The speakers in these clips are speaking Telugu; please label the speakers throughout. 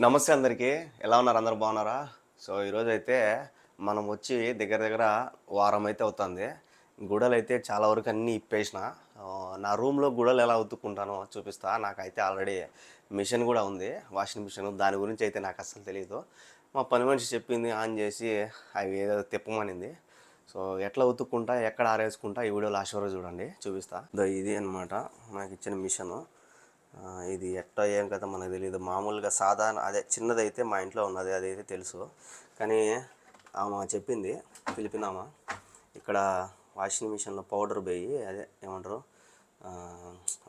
Speaker 1: నమస్తే అందరికీ. ఎలా ఉన్నారు? అందరు బాగున్నారా? సో ఈరోజు అయితే మనం వచ్చి దగ్గర దగ్గర వారం అయితే అవుతుంది. గుడలు అయితే చాలా వరకు అన్నీ ఇప్పేసిన. నా రూమ్లో గుడలు ఎలా ఉతుక్కుంటానో చూపిస్తా. నాకైతే ఆల్రెడీ మిషన్ కూడా ఉంది. Washing machine. దాని గురించి అయితే నాకు అస్సలు తెలియదు మా పని మనిషి చెప్పింది ఆన్ చేసి అవి ఏదో తిప్పమనింది. సో ఎట్లా ఉతుక్కుంటా ఎక్కడ ఆరేసుకుంటా ఈ వీడియో లాస్ట్ వరకు చూడండి చూపిస్తా. ఇది అనమాట నాకు ఇచ్చిన మిషను. ఇది ఎట్లా ఏం కదా మనకు తెలియదు మామూలుగా సాధారణ అదే చిన్నదైతే మా ఇంట్లో ఉన్నది అదైతే తెలుసు. కానీ ఆమె చెప్పింది పిలిపినామ ఇక్కడ వాషింగ్ మిషన్లో పౌడర్ వేయి అదే ఏమంటారు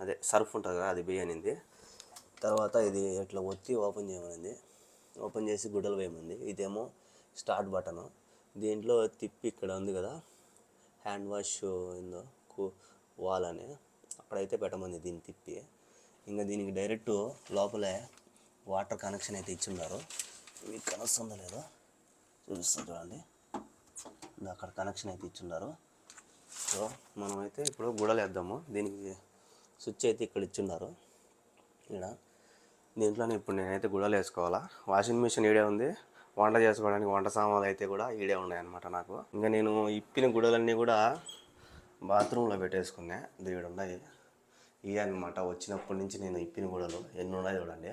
Speaker 1: అదే సర్ఫ్ ఉంటుంది కదా అది వేయి తర్వాత ఇది ఇట్లా ఒత్తి ఓపెన్ చేయమనింది. ఓపెన్ చేసి గుడ్డలు వేయమంది ఇదేమో స్టార్ట్ బటన్. దీంట్లో తిప్పి ఇక్కడ ఉంది కదా హ్యాండ్ వాష్ ఏందో కూ వాల్ అని. అక్కడైతే పెట్టమంది దీన్ని తిప్పి. ఇంకా దీనికి డైరెక్ట్ లోపలే వాటర్ కనెక్షన్ అయితే ఇచ్చున్నారు మీకు కనొస్తుందో లేదో? చూపిస్తాను చూడండి. అక్కడ కనెక్షన్ అయితే ఇచ్చున్నారు సో మనమైతే ఇప్పుడు గుడలు వేద్దాము దీనికి స్విచ్ అయితే ఇక్కడ ఇచ్చున్నారు ఇక్కడ దీంట్లోనే ఇప్పుడు నేనైతే గుడలు వేసుకోవాలా వాషింగ్ మిషన్ ఈడే ఉంది. వంట చేసుకోవడానికి వంట సామాన్లు అయితే కూడా ఈడే ఉన్నాయన్నమాట నాకు. ఇంకా నేను ఇప్పిన గుడలన్నీ కూడా బాత్రూంలో పెట్టేసుకున్నా. దీడు ఉన్నాయి. ఇవి అనమాట వచ్చినప్పటి నుంచి నేను ఇప్పిన గుడలు ఎన్ని ఉన్నాయి చూడండి.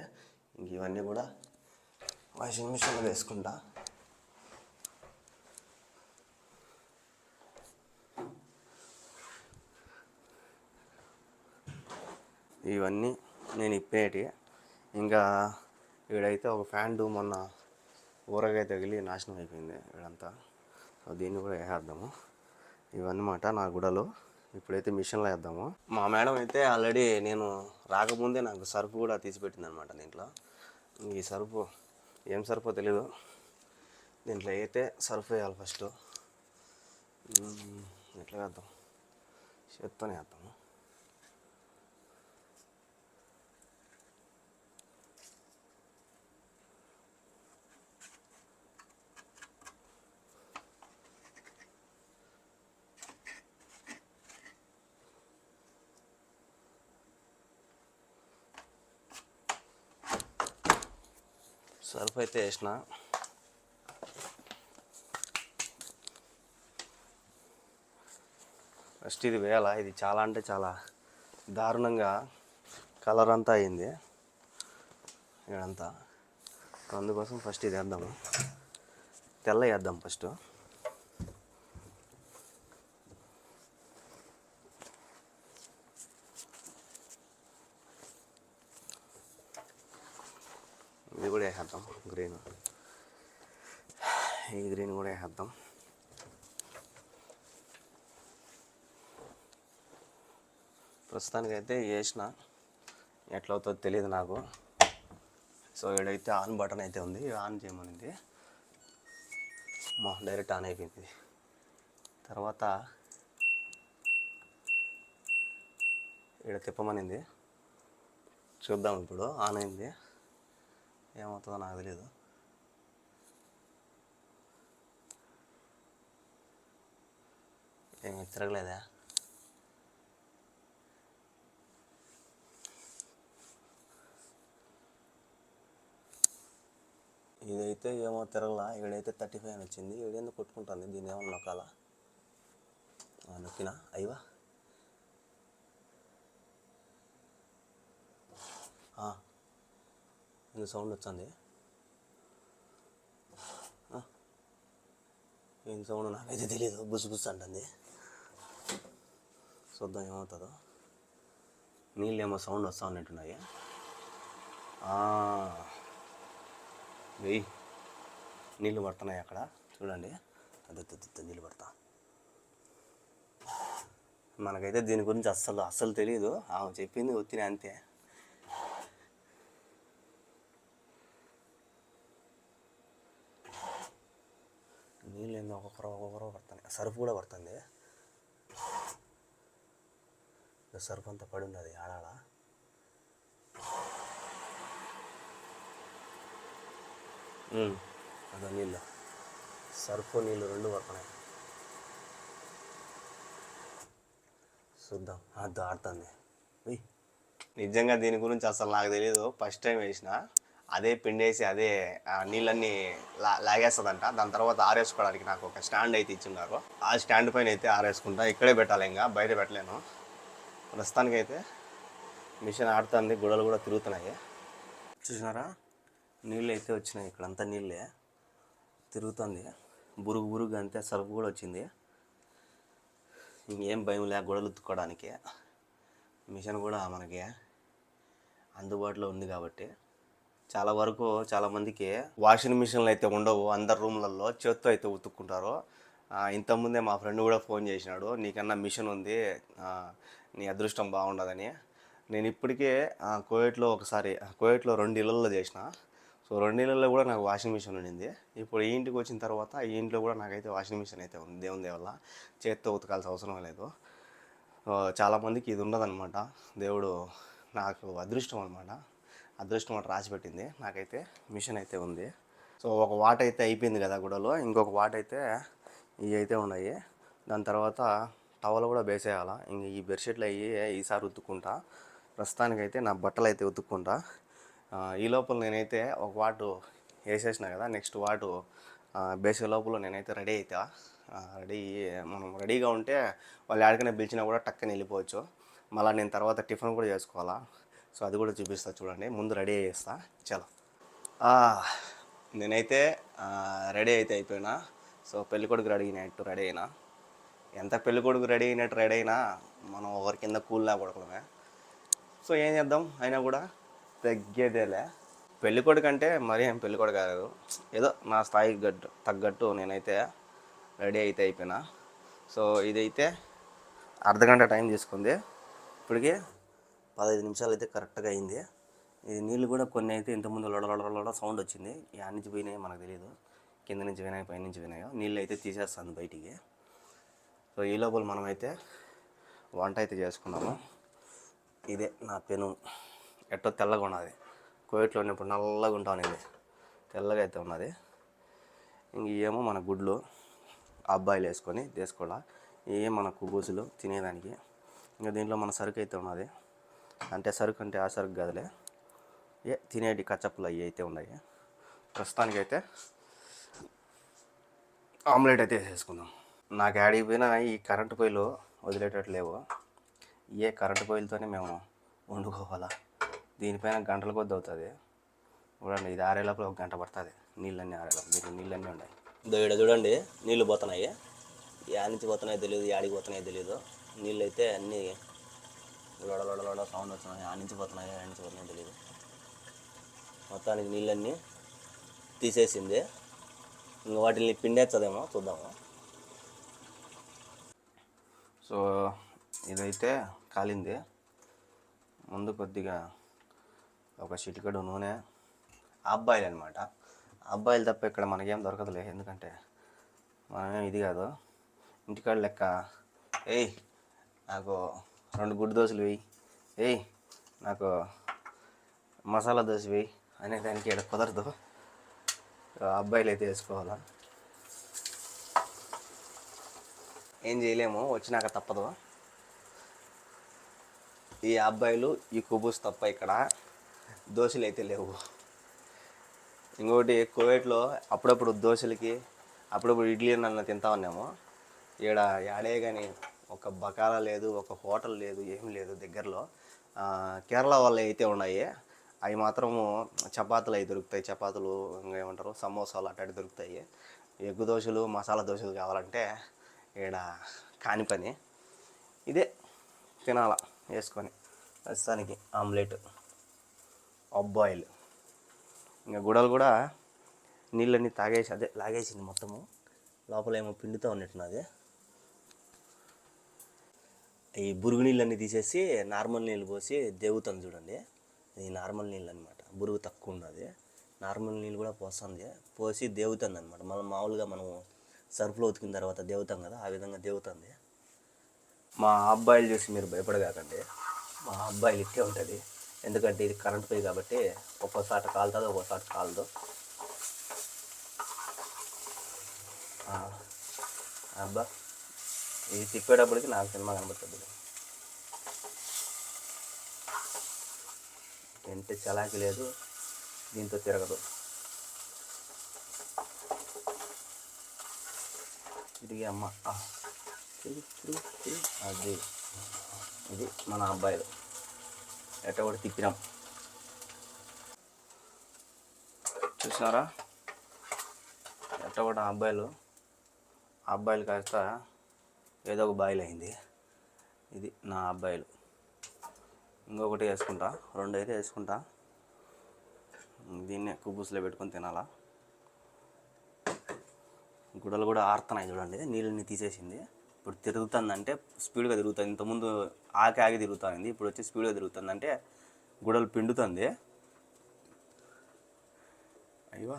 Speaker 1: ఇంక ఇవన్నీ కూడా వాషింగ్ మిషన్లో వేసుకుంటా. ఇవన్నీ నేను ఇప్పేటి. ఇంకా ఇక్కడైతే ఒక ఫ్యాంటు మొన్న ఊరగాయ తగిలి నాశనం అయిపోయింది ఇక్కడంతా సో దీన్ని కూడా వేసేద్దాము ఇవన్నమాట నా గుడలో. ఇప్పుడైతే మిషన్లో వేద్దాము. మా మేడం అయితే ఆల్రెడీ నేను రాకముందే నాకు సరుపు కూడా తీసిపెట్టింది అనమాట దీంట్లో. ఈ సరుపు ఏం సరుపో తెలీదు. దీంట్లో అయితే సరుపు వేయాలి ఫస్ట్. ఎట్లా వేద్దాం. చేత్తోనే వేద్దాము. సర్ఫ్ అయితే వేసిన. ఫస్ట్ ఇది వేయాలా? ఇది చాలా అంటే చాలా దారుణంగా కలర్ అంతా అయింది. ఇదంతా అందుకోసం ఫస్ట్ ఇది వేద్దాము. తెల్ల వేద్దాం ఫస్ట్ ఇది కూడా వేసేద్దాం. గ్రీన్. ఈ గ్రీన్ కూడా వేసేద్దాం. ప్రస్తుతానికైతే వేసిన. ఎట్లా అవుతుందో తెలియదు నాకు. సో ఈడైతే ఆన్ బటన్ అయితే ఉంది. ఆన్ చేయమనింది. మా డైరెక్ట్ ఆన్ అయిపోయింది. తర్వాత ఈడ తిప్పమనింది. చూద్దాం ఇప్పుడు. ఆన్ అయింది. ఏమవుతుందో నాకు తెలియదు ఏమి తిరగలేదా? ఇదైతే ఏమో తిరగలా. ఇక్కడైతే థర్టీ ఫైవ్ వచ్చింది. ఈడేందుకు కొట్టుకుంటుంది? దీన్ని ఏమన్నా నొక్కాలా నొక్కినా? అయ్యవా! ఇది సౌండ్ వచ్చింది. ఏం సౌండ్ నాకైతే తెలియదు బుస్ బుస్ అంటుంది. చూద్దాం ఏమవుతుందో. నీళ్ళు ఏమో సౌండ్ వస్తూ ఉన్నట్టున్నాయి. వెయ్యి నీళ్ళు పడుతున్నాయి అక్కడ. చూడండి. అది నీళ్ళు పడతా. మనకైతే దీని గురించి అస్సలు అస్సలు తెలియదు ఆమె చెప్పింది వచ్చినాయి అంతే. ఏందో ఒక్కొక్కరు ఒక్కొక్కరు పడుతున్నాయి సరుపు కూడా పడుతుంది. సరుపు అంతా పడి ఉన్నది ఆడాడ అదో నీళ్ళు. సరుపు నీళ్ళు రెండు పడుతున్నాయి. చూద్దాం. అది ఆడుతుంది. నిజంగా దీని గురించి అసలు నాకు తెలియదు ఫస్ట్ టైం వేసిన. అదే పిండేసి అదే నీళ్ళన్నీ లా లాగేస్తుందంట. దాని తర్వాత ఆరేసుకోవడానికి నాకు ఒక స్టాండ్ అయితే ఇచ్చిన్నారు ఆ స్టాండ్ పైన అయితే ఆరేసుకుంటా ఇక్కడే పెట్టాలి ఇంకా బయట పెట్టలేను. ప్రస్తుతానికైతే మిషన్ ఆడుతుంది గుడలు కూడా తిరుగుతున్నాయి. చూసినారా? నీళ్ళు అయితే వచ్చినాయి ఇక్కడంతా నీళ్ళే. తిరుగుతుంది. బురుగు బురుగు అంతే సరుపు కూడా వచ్చింది. ఇంకేం భయం లేక గొడవలు ఉత్తుకోవడానికి మిషన్ కూడా మనకి అందుబాటులో ఉంది కాబట్టి. చాలా వరకు చాలా మందికి వాషింగ్ మిషన్లు అయితే ఉండవు. అందరు రూమ్లలో చేత్తో అయితే ఉతుక్కుంటారు. ఇంతకుముందే మా ఫ్రెండ్ కూడా ఫోన్ చేసినాడు నీకన్నా మిషన్ ఉంది నీ అదృష్టం బాగుండదని. నేను ఇప్పటికే కోవిడ్లో ఒకసారి కోవిడ్లో రెండు ఇళ్ళల్లో చేసిన. సో రెండు ఇళ్ళల్లో కూడా నాకు వాషింగ్ మిషన్ ఉండింది. ఇప్పుడు ఈ ఇంటికి వచ్చిన తర్వాత ఈ ఇంట్లో కూడా నాకైతే వాషింగ్ మిషన్ అయితే ఉంది దేవుని దేవల్ల. చేత్తో ఉతకాల్సిన అవసరం లేదు. చాలామందికి ఇది ఉండదన్నమాట. దేవుడు నాకు అదృష్టం అనమాట అదృష్టం అటు రాసిపెట్టింది నాకైతే మిషన్ అయితే ఉంది. సో ఒక వాట అయితే అయిపోయింది కదా గుడలో ఇంకొక వాట అయితే ఇవి అయితే ఉన్నాయి. దాని తర్వాత టవల్ కూడా వేసేయాలా. ఇంక ఈ బెడ్షీట్లు అయ్యి ఈసారి ఉతుక్కుంటా. ప్రస్తుతానికైతే నా బట్టలు అయితే ఉతుక్కుంటా. ఈ లోపల నేనైతే ఒక వాటు వేసేసిన కదా. నెక్స్ట్ వాటు బేసే లోపల నేనైతే రెడీ అవుతా రెడీ మనం రెడీగా ఉంటే వాళ్ళు ఎక్కడికైనా పిలిచినా కూడా టక్కని వెళ్ళిపోవచ్చు. మళ్ళీ నేను తర్వాత టిఫిన్ కూడా చేసుకోవాలా. సో అది కూడా చూపిస్తా చూడండి. ముందు రెడీ చేస్తా చలో. నేనైతే రెడీ అయితే అయిపోయినా. సో పెళ్ళికొడుకు రెడీ అయినట్టు రెడీ అయినా. ఎంత పెళ్ళికొడుకు రెడీ అయినట్టు రెడీ అయినా మనం ఒకరి కింద కూల్లా పడకడమే సో ఏం చేద్దాం? అయినా కూడా తగ్గేదేలే. పెళ్ళికొడుకు అంటే మరీ ఏం పెళ్ళికొడుకు కాలేదు. ఏదో నా స్థాయికి గట్టు తగ్గట్టు నేనైతే రెడీ అయితే అయిపోయినా. సో ఇదైతే అర్ధగంట టైం తీసుకుంది. ఇప్పటికి పదహైదు నిమిషాలు అయితే కరెక్ట్గా అయింది. ఇది నీళ్ళు కూడా కొన్ని అయితే ఇంతకుముందు లొడలొడలొడ సౌండ్ వచ్చింది. యాడ్ నుంచి పోయినాయో మనకు తెలియదు కింద నుంచి పోయినాయి పై నుంచి పోయినాయో నీళ్ళు అయితే తీసేస్తుంది బయటికి. సో ఈ లోపల మనమైతే వంట అయితే చేసుకున్నాము. ఇదే నా పెను. ఎట్టో తెల్లగా ఉన్నది. కోవిట్లో ఉన్నప్పుడు నల్లగా ఉంటా ఉన్నది. తెల్లగా అయితే ఉన్నది. ఇంక ఏమో మన గుడ్లు అబ్బాయిలు వేసుకొని తీసుకోవాలా. ఏ మన కుబూసులు తినేదానికి. ఇంకా దీంట్లో మన సరుకు అయితే ఉన్నది. అంటే సరుకు అంటే ఆ సరుకు కాదులే. ఏ తినేటి కచ్చప్పులు అవి అయితే ఉన్నాయి. ప్రస్తుతానికైతే ఆమ్లెట్ అయితే వేసేసుకుందాం. నాకు యాడికి పోయినా ఈ కరెంటు పొయ్యిలు వదిలేటట్టు లేవు. ఏ కరెంటు పొయ్యిలతోనే మేము వండుకోవాలా? దీనిపైన గంటల కొద్ది అవుతుంది. చూడండి ఇది ఆరేలోపల ఒక గంట పడుతుంది. నీళ్ళన్నీ ఆరేలోపల దీనికి నీళ్ళన్నీ ఉన్నాయి. ఇదో ఇక్కడ చూడండి నీళ్ళు పోతున్నాయి. యాడ నుంచి పోతున్నాయో తెలియదు యాడికి పోతున్నాయో తెలియదు నీళ్ళు అయితే అన్నీ లోడ లోడ లోడ సౌండ్ వస్తున్నాయి. ఆ నుంచి పోతున్నాయో ఆ నుంచి తెలియదు మొత్తానికి నీళ్ళన్నీ తీసేసింది. ఇంకా వాటిని పిండేస్తుందేమో చూద్దాము. సో ఇదైతే కాలింది. ముందు కొద్దిగా ఒక చిటికడు నూనె అబ్బాయిలు అనమాట అబ్బాయిలు తప్ప ఇక్కడ మనకేం దొరకదులే. ఎందుకంటే మనమేం ఇది కాదు. ఇంటికాడ లెక్క ఏయ్ నాకు రెండు గుడ్డు దోశలు వేయి. ఏయ్ నాకు మసాలా దోశ వేయి. అనే దానికి ఇక్కడ కుదరదు. అబ్బాయిలు అయితే వేసుకోవాలా. ఏం చేయలేము వచ్చినాక తప్పదు. ఈ అబ్బాయిలు ఈ కుబూస్ తప్ప ఇక్కడ దోశలు అయితే లేవు. ఇంకోటి కోవిడ్లో అప్పుడప్పుడు దోశలకి అప్పుడప్పుడు ఇడ్లీ నన్ను తింటా ఉన్నాము. ఈడ యాడే కానీ ఒక బకాలా లేదు ఒక హోటల్ లేదు ఏం లేదు దగ్గరలో. కేరళ వాళ్ళు అయితే ఉన్నాయి. అవి మాత్రము చపాతీలు అవి దొరుకుతాయి. చపాతీలు ఇంకా ఏమంటారు? సమోసాలు అట్లాంటివి దొరుకుతాయి. ఎగ్గు దోశలు మసాలా దోశలు కావాలంటే ఈడ కాని పని. ఇదే తినాల వేసుకొని. ప్రస్తుతానికి ఆమ్లెట్ అబ్బాయిల్. ఇంకా గుడలు కూడా నీళ్ళన్నీ తాగేసి అదే లాగేసింది మొత్తము. లోపల ఏమో పిండితో ఉన్నట్టున్నది. ఈ బురుగు నీళ్ళన్నీ తీసేసి నార్మల్ నీళ్ళు పోసి దేవుతాను చూడండి. ఇది నార్మల్ నీళ్ళు అనమాట బురుగు తక్కువ ఉన్నది నార్మల్ నీళ్ళు కూడా పోస్తుంది. పోసి దేవుతుంది అనమాట మనం మామూలుగా మనం సర్ఫ్లో ఉతికిన తర్వాత దేవుతాం కదా ఆ విధంగా దేవుతుంది మా అబ్బాయిలు చూసి మీరు భయపడగాకండి. మా అబ్బాయిలు ఇట్టే ఉంటుంది. ఎందుకంటే ఇది కరెంట్ పోయి కాబట్టి ఒక్కోసారి కాలుతుంది ఒక్కోసారి కాలదు. అబ్బా. ఇది తిప్పేటప్పటికి నాకు సినిమా కనబడుతుంది ఎంత చలాకి లేదు
Speaker 2: దీంతో తిరగదు. తిరిగి అమ్మ అది ఇది మన అబ్బాయిలు. ఎట్ట కూడా తిప్పినాం. చూసినారా ఎట్ట కూడా అబ్బాయిలు ఆ అబ్బాయిలు కాస్త ఏదో ఒక బాయిల్ అయింది. ఇది నా అబ్బాయిలు ఇంకొకటి వేసుకుంటా. రెండు అయితే వేసుకుంటా. దీన్నే కుబ్బుసులో పెట్టుకొని తినాలా. గుడలు కూడా ఆరుతున్నాయి చూడండి. నీళ్ళని తీసేసింది. ఇప్పుడు తిరుగుతుందంటే స్పీడ్గా తిరుగుతుంది. ఇంతకుముందు ఆకి ఆగి తిరుగుతుంది. ఇప్పుడు వచ్చి స్పీడ్గా తిరుగుతుంది అంటే గుడలు పిండుతుంది. అయ్యో.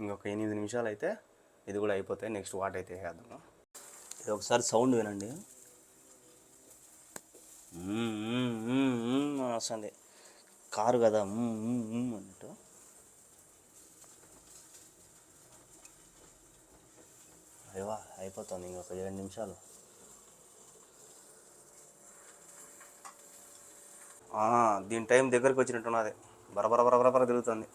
Speaker 2: ఇంకొక ఎనిమిది నిమిషాలు అయితే ఇది కూడా అయిపోతాయి నెక్స్ట్ వాటర్ అయితే వేద్దాము ఇది ఒకసారి సౌండ్ వినండి. వస్తుంది. కారు కదా అన్నట్టు. అయ్యవా అయిపోతుంది ఇంకొక ఏడు నిమిషాలు. దీని టైం దగ్గరికి వచ్చినట్టున్నది. బరబర బరబర బర తిరుగుతుంది.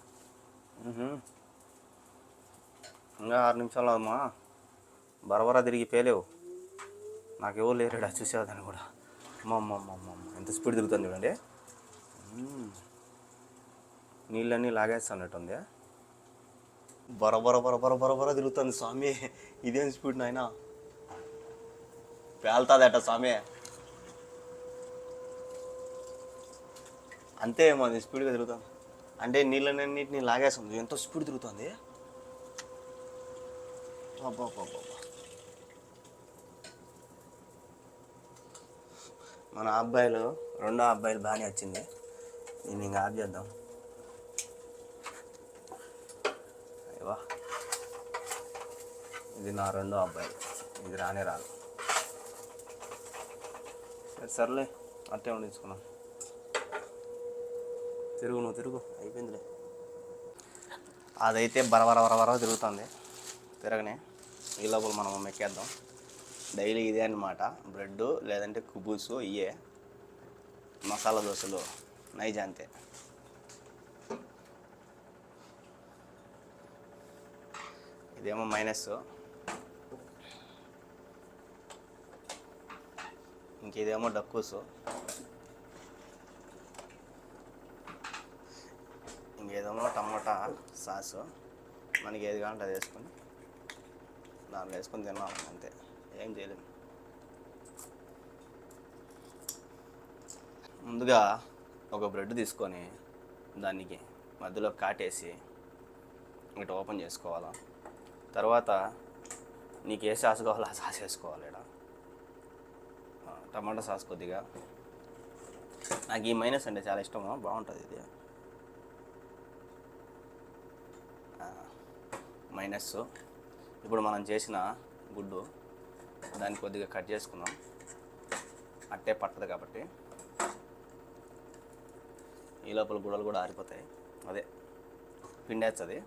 Speaker 2: ఇంకా ఆరు నిమిషాలు అమ్మా బరబరా తిరిగి పేలేవు. నాకు ఎవరు లేరాడా చూసేదాన్ని కూడా. అమ్మ అమ్మ అమ్మ అమ్మ ఎంత స్పీడ్ తిరుగుతుంది చూడండి. నీళ్ళన్నీ లాగేస్తున్నట్టుంది. బర బర బర బర బర బర తిరుగుతుంది స్వామి. ఇదేం స్పీడ్ నాయన? పేల్తాదట స్వామి. అంతే మాది స్పీడ్గా తిరుగుతుంది. అంటే నీళ్ళనన్నింటినీ లాగేస్తుంది. ఎంతో స్పీడ్ తిరుగుతుంది? అబ్బా మన అబ్బాయిలు రెండో అబ్బాయిలు బాగానే వచ్చింది. దీన్ని ఇంకా ఆఫ్ చేద్దాం. అయ్యవా ఇది నా రెండో అబ్బాయి. ఇది రానే రాదు. సరే సర్లే. అట్టే వండించుకున్నాం తిరుగు నువ్వు తిరుగు. అయిపోయిందిలే. అదైతే బరబర బరబర తిరుగుతుంది. తిరగనే. ఈ లోపల మనం మెక్కేద్దాం డైలీ ఇదే అన్నమాట. బ్రెడ్ లేదంటే కుబూసు ఇయే మసాలా దోశలు నైజాంతే ఇదేమో మైనస్. ఇంకేదేమో డక్కూసు. ఇంకేదేమో టమోటా సాసు. మనకి ఏది కావాలంటే అది వేసుకొని దాంట్లో వేసుకొని తిన్నాం అంతే. ఏం చేయలేము ముందుగా ఒక బ్రెడ్ తీసుకొని దానికి మధ్యలో కాటేసి ఇటు ఓపెన్ చేసుకోవాలా. తర్వాత నీకు ఏ సాస్ కావాలో ఆ సాస్ వేసుకోవాలి ఇక్కడ టమాటా సాస్ కొద్దిగా. నాకు ఈ మైనస్ అంటే చాలా ఇష్టము బాగుంటుంది ఇది. మైనస్ ఇప్పుడు మనం చేసిన గుడ్డు దాన్ని కొద్దిగా కట్ చేసుకుందాం అట్టే పట్టదు కాబట్టి. ఈ లోపల గుడలు కూడా ఆరిపోతాయి. అదే పిండేస్తుంది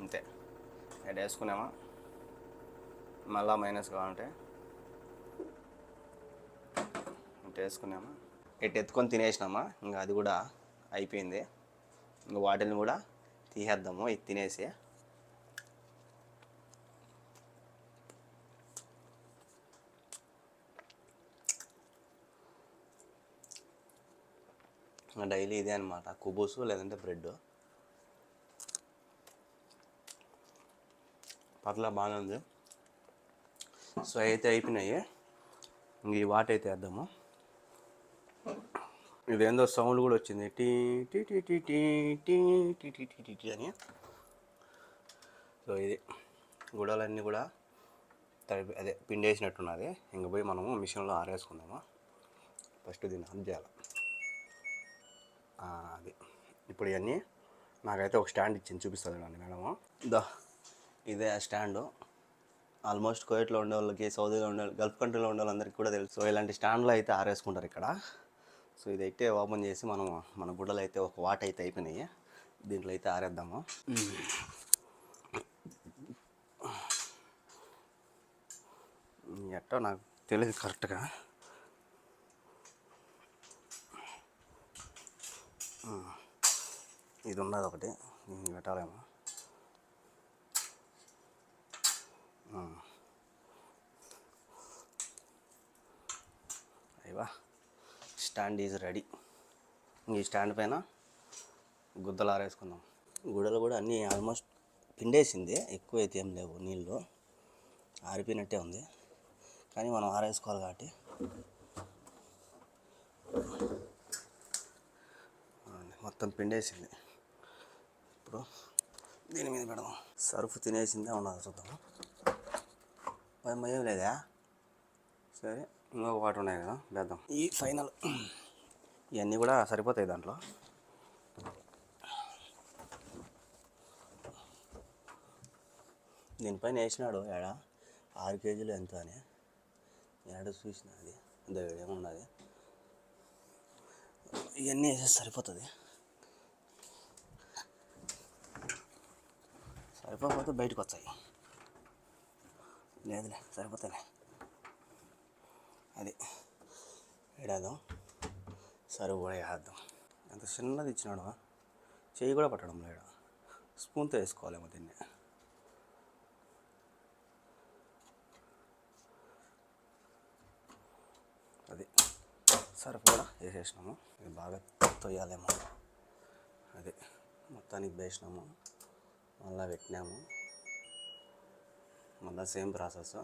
Speaker 2: అంతే. ఎడ్ వేసుకున్నామా? మళ్ళా మైనస్ కావాలంటే. ఇటు వేసుకున్నామా? ఇటు ఎత్తుకొని తినేసినామా? ఇంకా అది కూడా అయిపోయింది. ఇంకా వాటిని కూడా తీసేద్దాము ఇది తినేసి. డైలీ ఇదే అనమాట కుబూసు లేదంటే బ్రెడ్ పర్లా బాగానే ఉంది సో అయితే అయిపోయినాయి ఇంక ఈ వాటర్ అయితే వేద్దాము ఇదేందో సౌండ్ కూడా వచ్చింది టీ టీ టీ టీ టీ టీ టీ టీ టీ టీ అని సో ఇది గుడాలన్నీ కూడా తడిపి అదే పిండి వేసినట్టున్నది ఇంక పోయి మనము మిషన్లో ఆరేసుకుందాము ఫస్ట్ దీన్ని ఆన్ చేయాలి అది. ఇప్పుడు ఇవన్నీ నాకైతే ఒక స్టాండ్ ఇచ్చింది చూపిస్తుంది చూడండి మేడము. దా ఇదే ఆ స్టాండు. ఆల్మోస్ట్ కోయట్లో ఉండే వాళ్ళకి సౌదీలో ఉండే గల్ఫ్ కంట్రీలో ఉండే వాళ్ళందరికీ కూడా తెలుసు. సో ఇలాంటి స్టాండ్లో అయితే ఆరేసుకుంటారు ఇక్కడ. సో ఇదైతే ఓపెన్ చేసి మనం మన గుడ్డలు అయితే ఒక వాట్ అయితే అయిపోయినాయి. దీంట్లో అయితే ఆరేద్దాము. ఎట్టో నాకు తెలియదు కరెక్ట్గా. ఇది ఉన్నది ఒకటి. నేను పెట్టాలేమో. అయ్యా అయ్యవా స్టాండ్ ఈజ్ రెడీ. ఈ స్టాండ్ పైన గుద్దలు ఆరేసుకుందాం. గుడలు కూడా అన్నీ ఆల్మోస్ట్ పిండేసింది. ఎక్కువ అయితే ఏం లేవు నీళ్ళు. ఆరిపోయినట్టే ఉంది. కానీ మనం ఆరేసుకోవాలి కాబట్టి. మొత్తం పిండేసింది. ఇప్పుడు దీని మీద పెడదాం. సర్ఫ్ తినేసిందే ఉన్నది చూద్దాం. మరి ఏం లేదా? సరే ఇంకొక వాటర్ ఉన్నాయి కదా వేద్దాం. ఈ ఫైనల్. ఇవన్నీ కూడా సరిపోతాయి దాంట్లో. దీనిపైన వేసినాడు ఏడ? ఆరు కేజీలు ఎంత అని. ఏడ చూసిన అది? అదే ఏమున్నది? ఇవన్నీ వేసేసి సరిపోతుంది. సరిపోకపోతే బయటకు వచ్చాయి. లేదులే సరిపోతాయి అది వేడేద్దాం సరువు కూడా వేద్దాం ఎంత చిన్నది ఇచ్చినాడు చేయి కూడా పట్టడం లేడు స్పూన్తో వేసుకోవాలేమో దీన్ని. అది సరుపు కూడా వేసేసినాము. ఇది బాగా తొయ్యాలేమో. అది మొత్తానికి వేసినాము. మళ్ళీ పెట్టినాము. మళ్ళీ సేమ్ ప్రాసెస్.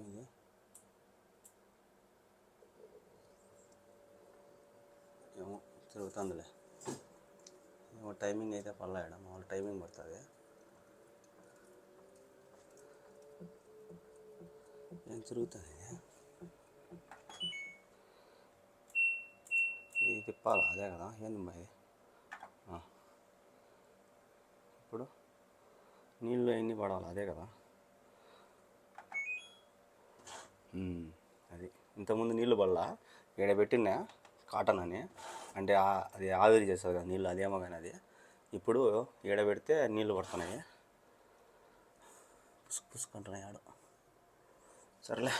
Speaker 2: ఇది? ఏమో తిరుగుతుందిలే. ఏమో టైమింగ్ అయితే పర్లేదు మామూలు టైమింగ్ పడుతుంది. ఏం తిరుగుతుంది ఇది? ఇది తిప్పాలా? అదే కదా ఏంది ఇది ఇప్పుడు నీళ్ళు ఎన్ని పడాలి? అదే కదా. అది. ఇంతకుముందు నీళ్ళు పడలా? ఇక్కడ పెట్టినా కాటన్ అని. అంటే అది ఆవిరి చేస్తుంది కదా నీళ్ళు అదేమో కానీ అది. ఇప్పుడు ఈడ పెడితే నీళ్ళు పడుతున్నాయి. పుసుకు పుసుకుంటున్నాయి ఆడ. సర్లే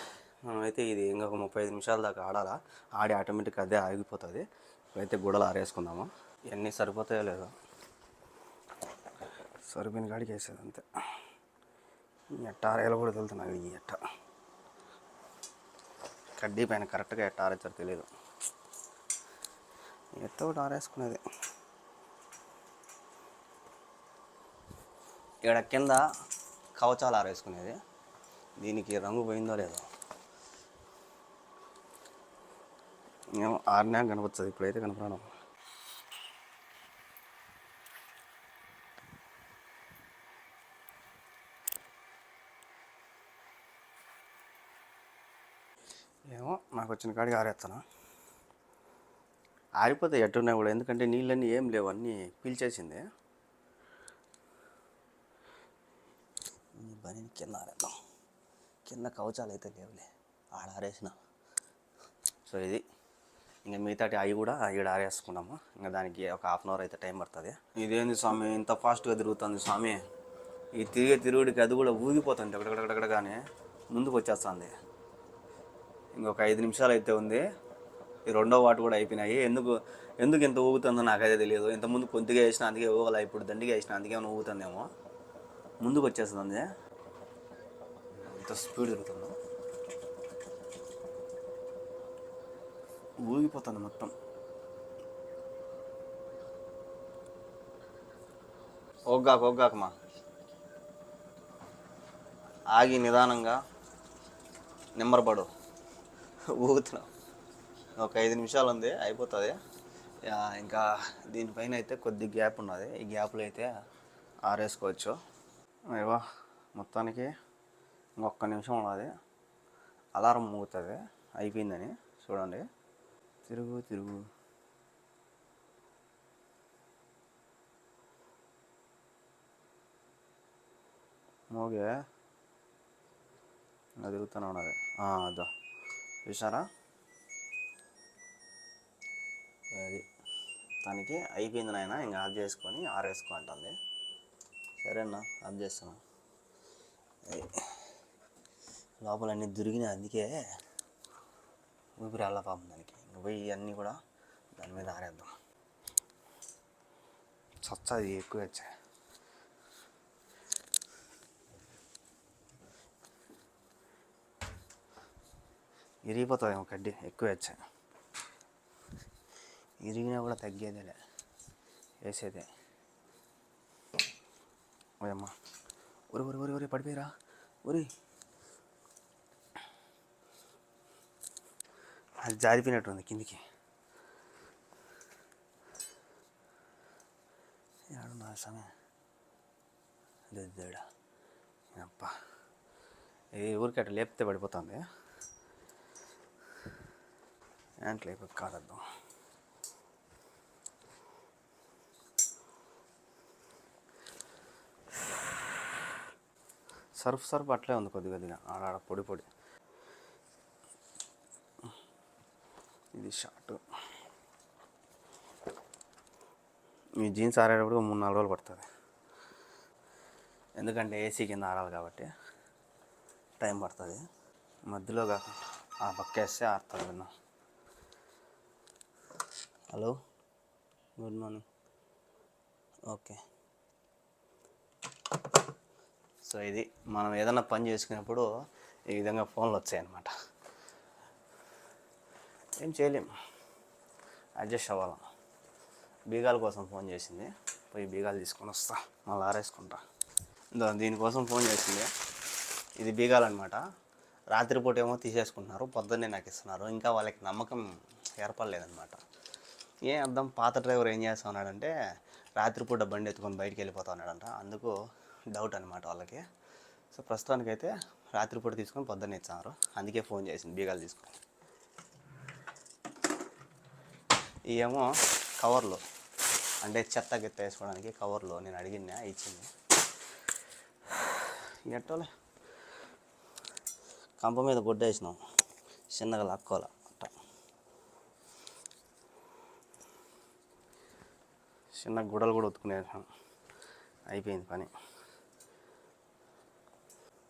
Speaker 2: మనమైతే ఇది ఇంకొక ముప్పై ఐదు నిమిషాల దాకా ఆడాలా? ఆడి ఆటోమేటిక్ అదే ఆగిపోతుంది. ఇప్పుడైతే గుడలు ఆరేసుకుందాము? ఇవన్నీ సరిపోతాయో లేదో. సరిపోయిన కాడికి వేసేది అంతే. ఎట్ట ఆరేయాలో కూడా తెలుతున్నాయి ఈ ఎట్ట కడ్డీ పైన కరెక్ట్గా ఎట్ట ఆరేచ్చారో తెలియదు ఎత్త ఒకటి ఆరేసుకునేది. ఇక్కడ కింద కవచాలు ఆరేసుకునేది. దీనికి రంగు పోయిందో లేదో. ఏమో ఆరినా కనపడుతుంది. ఇప్పుడైతే కనపడడం ఏమో నాకు వచ్చిన కాడికి ఆరేస్తాను ఆరిపోతాయి ఎట్టున్నాయి కూడా. ఎందుకంటే నీళ్ళన్నీ ఏం లేవు అన్నీ పీల్చేసింది. ఈ కింద ఆరేద్దాం. కింద కవచాలు అయితే లేవులే. ఆడ ఆరేసిన. సో ఇది. ఇంకా మిగతాటి అవి కూడా ఈడ ఆరేసుకున్నాము. ఇంకా దానికి ఒక హాఫ్ అన్ అవర్ అయితే టైం పడుతుంది. ఇదేంది స్వామి? ఇంత ఫాస్ట్గా తిరుగుతుంది స్వామి. ఈ తిరిగే తిరుగుడికి అది కూడా ఊగిపోతుంది ఎక్కడెక్కడెక్కడగానే ముందుకు వచ్చేస్తుంది. ఇంకొక ఐదు నిమిషాలు అయితే ఉంది. ఈ రెండో వాటి కూడా అయిపోయినాయి. ఎందుకు ఎందుకు ఇంత ఊగుతుందో నాకైతే తెలియదు. ఇంతకుముందు కొద్దిగా వేసిన అందుకే ఊగల ఇప్పుడు దండిగా వేసిన అందుకే ఊగుతుందేమో. ముందుకు వచ్చేస్తుంది. ఇంత స్పీడ్ తిరుగుతుందో? ఊగిపోతుంది మొత్తం. ఒగ్గాక ఒగ్గాకమా? ఆగి నిదానంగా నిమ్మరపడు. ఊగుతున్నాం. ఒక ఐదు నిమిషాలు ఉంది అయిపోతుంది. ఇంకా దీనిపైన అయితే కొద్ది గ్యాప్ ఉన్నది. ఈ గ్యాప్లో అయితే ఆరేసుకోవచ్చు. అయ్యవా మొత్తానికి ఇంకొక నిమిషం ఉన్నది. అలారం మోగుతుంది. అయిపోయిందని చూడండి. తిరుగు తిరుగు. మోగే. ఇంకా తిరుగుతూనే ఉన్నది. అదా అదో చూసారా అది. తనకి అయిపోయింది నాయన ఇంకా ఆఫ్ చేసుకొని ఆరేసుకో అంటుంది. సరేనా ఆఫ్ చేస్తాను లోపల అన్నీ దొరికినాయి అందుకే ఊపిరి వెళ్ళ పాపం దానికి. పోయి అన్నీ కూడా దాని మీద ఆరేద్దాం. చచ్చది ఎక్కువ వచ్చాయి ఇరిగిపోతుందేమో కడ్డీ ఎక్కువ వచ్చాయి ఇరిగినా కూడా తగ్గేదేలే వేసేదే. ఓయమ్మా. ఒరి ఒరి ఒరి ఒరి పడిపోయిరా. ఒరి అది జారిపోయినట్టుంది కిందికి. ఏడున్నా సమయం. దేడా అప్ప ఏ ఊరికి అట్లా లేపితే పడిపోతుంది. ఏంటి లేపు కాదద్దాం సర్ఫ్ సర్ఫ్ అట్లే ఉంది కొద్ది కొద్దిగా ఆడ పొడి పొడి. ఇది షార్ట్. ఈ జీన్స్ ఆరేటప్పుడు మూడు నాలుగు రోజులు పడుతుంది. ఎందుకంటే ఏసీ కింద ఆరాలి కాబట్టి టైం పడుతుంది. మధ్యలో కాకుండా ఆ పక్క వేస్తే ఆరుతుంది విన్నా. Hello? Good morning. Okay. So ఇది మనం ఏదైనా పని చేసుకున్నప్పుడు ఈ విధంగా ఫోన్లు వచ్చాయన్నమాట. ఏం చేయలేం. అడ్జస్ట్ అవ్వాలి. బీగాల కోసం ఫోన్ చేసింది. పోయి బీగాలు తీసుకొని వస్తా. మళ్ళీ ఆరేసుకుంటా. ఇందులో దీనికోసం ఫోన్ చేసింది. ఇది బీగాలు అనమాట రాత్రిపూట ఏమో తీసేసుకుంటున్నారు. పొద్దున్నే నాకు ఇస్తున్నారు. ఇంకా వాళ్ళకి నమ్మకం ఏర్పడలేదన్నమాట. ఏం అర్థం? పాత డ్రైవర్ ఏం చేస్తా ఉన్నాడంటే రాత్రిపూట బండి ఎత్తుకొని బయటికి వెళ్ళిపోతా ఉన్నాడంట. అందుకు డౌట్ అనమాట వాళ్ళకి. సో ప్రస్తుతానికైతే రాత్రిపూట తీసుకొని పొద్దున్నే ఇచ్చారు అందుకే ఫోన్ చేసింది. బీగాలు తీసుకొని. ఇవేమో కవర్లు. అంటే చెత్త గిత్త వేసుకోవడానికి కవర్లు నేను అడిగినా ఇచ్చింది. ఎట్టోలే. కంప మీద గుడ్డ వేసినాం చిన్నగా లక్కోల అట్ట. చిన్న గుడలు కూడా ఉతుకునేసాం అయిపోయింది పని.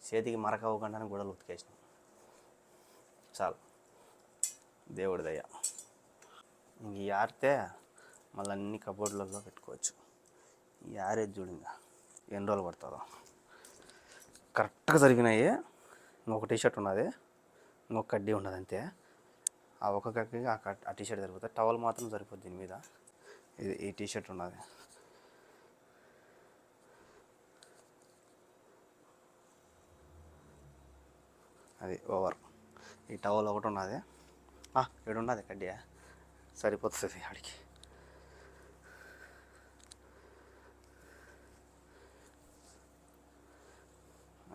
Speaker 2: చేతికి మరక అవ్వకుండానే గుడలు ఉతికేసినాం. చాలు. దేవుడి దయ. ఇంక ఈ ఆరితే మళ్ళీ అన్ని కబోర్డ్లలో పెట్టుకోవచ్చు. ఈ ఆరేది చూడిందా ఎన్ని రోజులు పడుతుందో. కరెక్ట్గా జరిగినాయి. ఇంకొక టీ షర్ట్ ఉన్నది ఇంకొక కడ్డీ ఉన్నది అంతే. ఆ ఒక కడ్డీ ఆ ఆ టీ షర్ట్ సరిపోతుంది టవల్ మాత్రం సరిపోద్ది దీని మీద. ఇది ఈ టీ షర్ట్ ఉన్నది. అది ఓవర్. ఈ టవల్ ఒకటి ఉన్నది. ఇక్కడ ఉన్నది కడ్డీ సరిపోతుంది ఆడికి.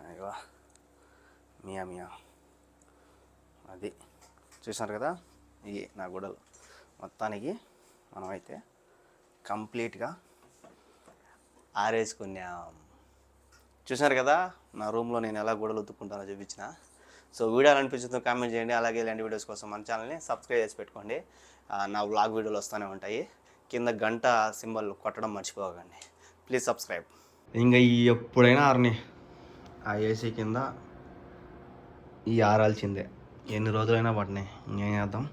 Speaker 2: అయ్యా మియా మియా. అది చూసారు కదా ఇవి నా గుడలు మొత్తానికి మనమైతే కంప్లీట్గా ఆరేసుకున్నాం. చూసారు కదా నా రూమ్లో నేను ఎలా గొడవలు ఉతుక్కుంటానో చూపించిన. సో వీడియో ఎలా అనిపించిందో కామెంట్ చేయండి. అలాగే ఇలాంటి వీడియోస్ కోసం మన ఛానల్ని సబ్స్క్రైబ్ చేసి పెట్టుకోండి. నా వ్లాగ్ వీడియోలు వస్తూనే ఉంటాయి. కింద గంట సింబల్ కొట్టడం మర్చిపోకండి. ప్లీజ్ సబ్స్క్రైబ్ ఇంకా ఎప్పుడైనా ఆరని ఆ ఏసీ కింద ఈ ఆరాల్సిందే ఎన్ని రోజులైనా పడినాయి ఇంకేం చేద్దాం.